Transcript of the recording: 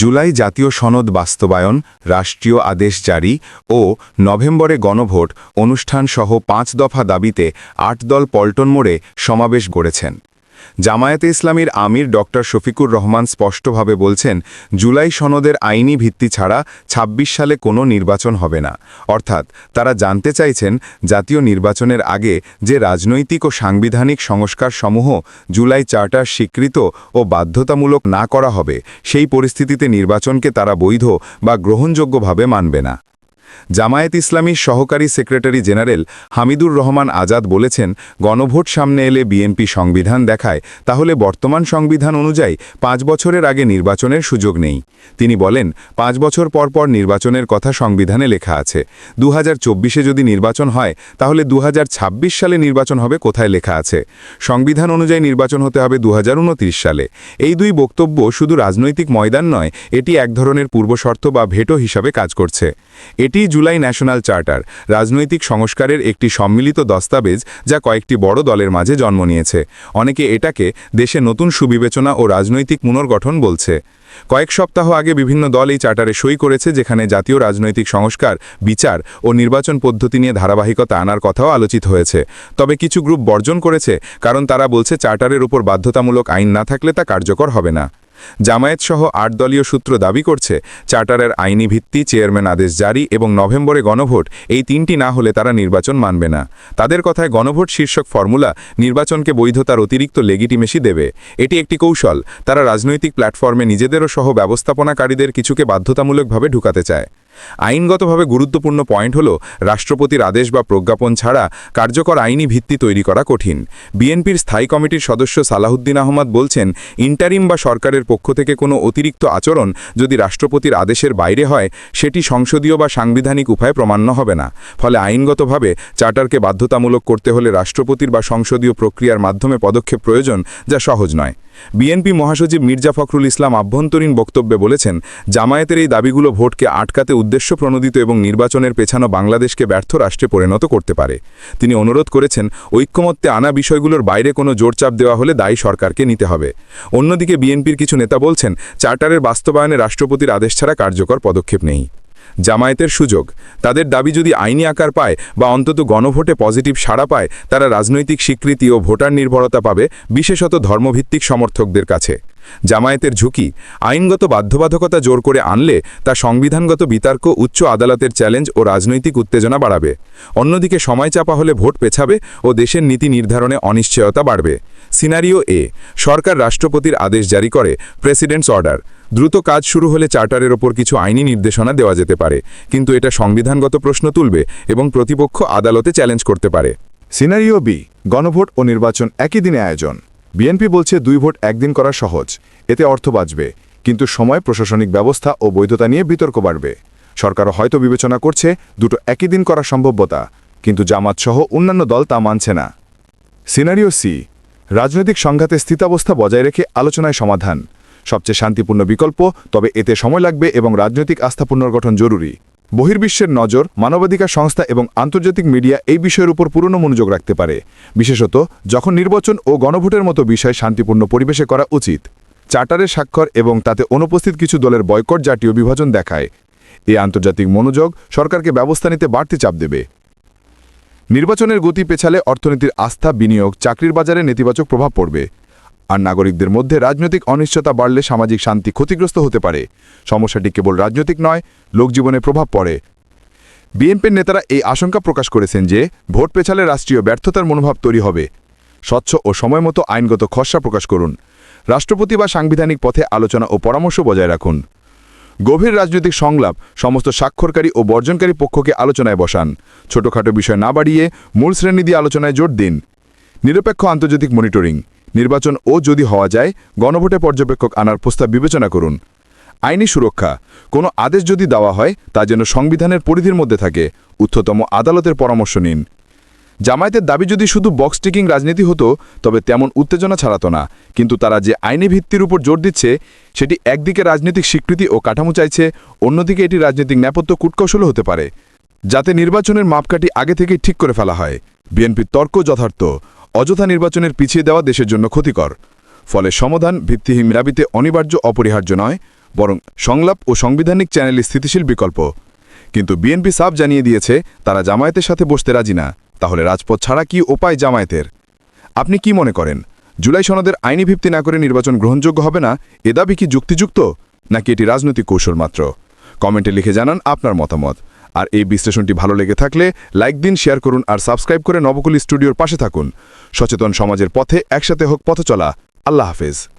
জুলাই জাতীয় সনদ বাস্তবায়ন, রাষ্ট্রীয় আদেশ জারি ও নভেম্বরে গণভোট অনুষ্ঠানসহ পাঁচ দফা দাবিতে আট দল পল্টন মোড়ে সমাবেশ গড়েছেন। জামায়াতে ইসলামীর আমির ড. শফিকুর রহমান স্পষ্টভাবে বলছেন, জুলাই সনদের আইনি ভিত্তি ছাড়া ২৬ সালে কোনো নির্বাচন হবে না। অর্থাৎ তারা জানতে চাইছেন, জাতীয় নির্বাচনের আগে যে রাজনৈতিক ও সাংবিধানিক সংস্কার সমূহ জুলাই চার্টার স্বীকৃত ও বাধ্যতামূলক না করা হবে, সেই পরিস্থিতিতে নির্বাচনকে তারা বৈধ বা গ্রহণযোগ্যভাবে মানবে না। জামায়াত ইসলামীর সহকারী সেক্রেটারি জেনারেল হামিদুর রহমান আজাদ বলেছেন, গণভোট সামনে এলে বিএনপি সংবিধান দেখায়, তাহলে বর্তমান সংবিধান অনুযায়ী পাঁচ বছরের আগে নির্বাচনের সুযোগ নেই। তিনি বলেন, পাঁচ বছর পর পর নির্বাচনের কথা সংবিধানে লেখা আছে। দু হাজার যদি নির্বাচন হয়, তাহলে দুহাজার ছাব্বিশ সালে নির্বাচন হবে কোথায় লেখা আছে? সংবিধান অনুযায়ী নির্বাচন হতে হবে দুহাজার উনত্রিশ সালে। এই দুই বক্তব্য শুধু রাজনৈতিক ময়দান নয়, এটি এক ধরনের পূর্বশর্ত বা ভেটো হিসাবে কাজ করছে। এটি জুলাই ন্যাশনাল চার্টার, রাজনৈতিক সংস্কারের একটি সম্মিলিত দস্তাবেজ যা কয়েকটি বড় দলের মাঝে জন্ম নিয়েছে। অনেকে এটাকে দেশে নতুন সুবিবেচনা ও রাজনৈতিক পুনর্গঠন বলছে। কয়েক সপ্তাহ আগে বিভিন্ন দল এই চার্টারে সই করেছে, যেখানে জাতীয় রাজনৈতিক সংস্কার, বিচার ও নির্বাচন পদ্ধতি নিয়ে ধারাবাহিকতা আনার কথাও আলোচিত হয়েছে। তবে কিছু গ্রুপ বর্জন করেছে, কারণ তারা বলছে চার্টারের উপর বাধ্যতামূলক আইন না থাকলে তা কার্যকর হবে না। জামায়াত সহ আট দলীয় সূত্র দাবি করছে, চার্টারের আইনি ভিত্তি, চেয়ারম্যান আদেশ জারি এবং নভেম্বরে গণভোট, এই তিনটি না হলে তারা নির্বাচন মানবে না। তাদের কথায় গণভোট শীর্ষক ফর্মুলা নির্বাচনকে বৈধতার অতিরিক্ত লেগিটিমেসি দেবে। এটি একটি কৌশল। তারা রাজনৈতিক প্ল্যাটফর্মে নিজেদেরও সহ ব্যবস্থাপনাকারীদের কিছুকে বাধ্যতামূলকভাবে ঢুকাতে চায়। আইনগতভাবে গুরুত্বপূর্ণ পয়েন্ট হল রাষ্ট্রপতির আদেশ বা প্রজ্ঞাপন ছাড়া কার্যকর আইনি ভিত্তি তৈরি করা কঠিন। বিএনপির স্থায়ী কমিটির সদস্য সালাহুদ্দিন আহমদ বলছেন, ইন্টারিম বা সরকারের পক্ষ থেকে কোনো অতিরিক্ত আচরণ যদি রাষ্ট্রপতির আদেশের বাইরে হয়, সেটি সংসদীয় বা সাংবিধানিক উপায়ে প্রমাণ্য হবে না। ফলে আইনগতভাবে চার্টারকে বাধ্যতামূলক করতে হলে রাষ্ট্রপতির বা সংসদীয় প্রক্রিয়ার মাধ্যমে পদক্ষেপ প্রয়োজন, যা সহজ নয়। বিএনপি মহাসচিব মির্জা ফখরুল ইসলাম আভ্যন্তরীণ বক্তব্যে বলেছেন, জামায়াতের এই দাবিগুলো ভোটকে আটকাতে উদ্দেশ্য প্রণোদিত এবং নির্বাচনের পেছানো বাংলাদেশকে ব্যর্থ রাষ্ট্রে পরিণত করতে পারে। তিনি অনুরোধ করেছেন, ঐক্যমত্যে আনা বিষয়গুলোর বাইরে কোনো জোরচাপ দেওয়া হলে দায়ী সরকারকে নিতে হবে। অন্যদিকে বিএনপির কিছু নেতা বলছেন, চার্টারের বাস্তবায়নে রাষ্ট্রপতির আদেশ ছাড়া কার্যকর পদক্ষেপ নেই। জামায়াতের সুযোগ। তাদের দাবি যদি আইনি আকার পায় বা অন্তত গণভোটে পজিটিভ সাড়া পায়, তারা রাজনৈতিক স্বীকৃতি ও ভোটার নির্ভরতা পাবে, বিশেষত ধর্মভিত্তিক সমর্থকদের কাছে। জামায়াতের ঝুঁকি, আইনগত বাধ্যবাধকতা জোর করে আনলে তা সংবিধানগত বিতর্ক, উচ্চ আদালতের চ্যালেঞ্জ ও রাজনৈতিক উত্তেজনা বাড়াবে। অন্যদিকে সময় চাপা হলে ভোট পেছাবে ও দেশের নীতি নির্ধারণে অনিশ্চয়তা বাড়বে। সিনারিও এ, সরকার রাষ্ট্রপতির আদেশ জারি করে, প্রেসিডেন্টস অর্ডার। দ্রুত কাজ শুরু হলে চার্টারের ওপর কিছু আইনি নির্দেশনা দেওয়া যেতে পারে, কিন্তু এটা সংবিধানগত প্রশ্ন তুলবে এবং প্রতিপক্ষ আদালতে চ্যালেঞ্জ করতে পারে। সিনারিও বি, গণভোট ও নির্বাচন একই দিনে আয়োজন। বিএনপি বলছে দুই ভোট একদিন করা সহজ, এতে অর্থ বাঁচবে, কিন্তু সময়, প্রশাসনিক ব্যবস্থা ও বৈধতা নিয়ে বিতর্ক বাড়বে। সরকারও হয়তো বিবেচনা করছে দুটো একই দিন করা সম্ভবতা কিন্তু জামাত সহ অন্যান্য দল তা মানছে না। সিনারিও সি, রাজনৈতিক সংঘাতে স্থিতাবস্থা বজায় রেখে আলোচনায় সমাধান, সবচেয়ে শান্তিপূর্ণ বিকল্প, তবে এতে সময় লাগবে এবং রাজনৈতিক আস্থা পুনর্গঠন জরুরি। বহির্বিশ্বের নজর, মানবাধিকার সংস্থা এবং আন্তর্জাতিক মিডিয়া এই বিষয়ের উপর পুরনো মনোযোগ রাখতে পারে। বিশেষত, যখন নির্বাচন ও গণভোটের মতো বিষয় শান্তিপূর্ণ পরিবেশে করা উচিত। চার্টারের স্বাক্ষর এবং তাতে অনুপস্থিত কিছু দলের বয়কট জাতীয় বিভাজন দেখায়। এই আন্তর্জাতিক মনোযোগ সরকারকে ব্যবস্থা নিতে বাড়তি চাপ দেবে। নির্বাচনের গতি পেছালে অর্থনীতির আস্থা, বিনিয়োগ, চাকরির বাজারে নেতিবাচক প্রভাব পড়বে। আর নাগরিকদের মধ্যে রাজনৈতিক অনিশ্চয়তা বাড়লে সামাজিক শান্তি ক্ষতিগ্রস্ত হতে পারে। সমস্যাটি কেবল রাজনৈতিক নয়, লোকজীবনে প্রভাব পড়ে। বিএনপির নেতারা এই আশঙ্কা প্রকাশ করেছেন যে, ভোট পেছালে রাষ্ট্রীয় ব্যর্থতার মনোভাব তৈরি হবে। স্বচ্ছ ও সময়মতো আইনগত খসড়া প্রকাশ করুন। রাষ্ট্রপতি বা সাংবিধানিক পথে আলোচনা ও পরামর্শ বজায় রাখুন। গভীর রাজনৈতিক সংলাপ, সমস্ত স্বাক্ষরকারী ও বর্জনকারী পক্ষকে আলোচনায় বসান। ছোটখাটো বিষয় না বাড়িয়ে মূল শ্রেণি দিয়ে আলোচনায় জোর দিন। নিরপেক্ষ আন্তর্জাতিক মনিটরিং। নির্বাচন ও যদি হওয়া যায়, গণভোটে পর্যবেক্ষক আনার প্রস্তাব বিবেচনা করুন। আইনি সুরক্ষা। কোনো আদেশ যদি দেওয়া হয়, তা যেন সংবিধানের পরিধির মধ্যে থাকে। উচ্চতম আদালতের পরামর্শ নিন। জামায়াতের দাবি যদি শুধু বক্স টিকিং রাজনীতি হতো, তবে তেমন উত্তেজনা ছাড়াতো না। কিন্তু তারা যে আইনি ভিত্তির উপর জোর দিচ্ছে, সেটি একদিকে রাজনৈতিক স্বীকৃতি ও কাঠামো চাইছে, অন্যদিকে এটি রাজনৈতিক নেপথ্য কূটকৌশলও হতে পারে। যাতে নির্বাচনের মাপকাঠি আগে থেকেই ঠিক করে ফেলা হয়। বিএনপির তর্ক যথার্থ। অযথা নির্বাচনের পিছিয়ে দেওয়া দেশের জন্য ক্ষতিকর। ফলে সমাধান ভিত্তিহীন রাবিতে অনিবার্য অপরিহার্য নয়, বরং সংলাপ ও সাংবিধানিক চ্যানেলই স্থিতিশীল বিকল্প। কিন্তু বিএনপি সাফ জানিয়ে দিয়েছে, তারা জামায়াতের সাথে বসতে রাজি না। তাহলে রাজপথ ছাড়া কি উপায় জামায়াতের? আপনি কি মনে করেন, জুলাই সনদের আইনি ভিত্তি না করে নির্বাচন গ্রহণযোগ্য হবে না? এ দাবি কি যুক্তিযুক্ত? নাকি এটি রাজনৈতিক কৌশল মাত্র? কমেন্টে লিখে জানান আপনার মতামত। আর এই বিশ্লেষণটি ভালো লেগে থাকলে লাইক দিন, শেয়ার করুন আর সাবস্ক্রাইব করে নবকুলি স্টুডিওর পাশে থাকুন। সচেতন সমাজের পথে একসাথে হোক পথ চলা আল্লাহ হাফেজ।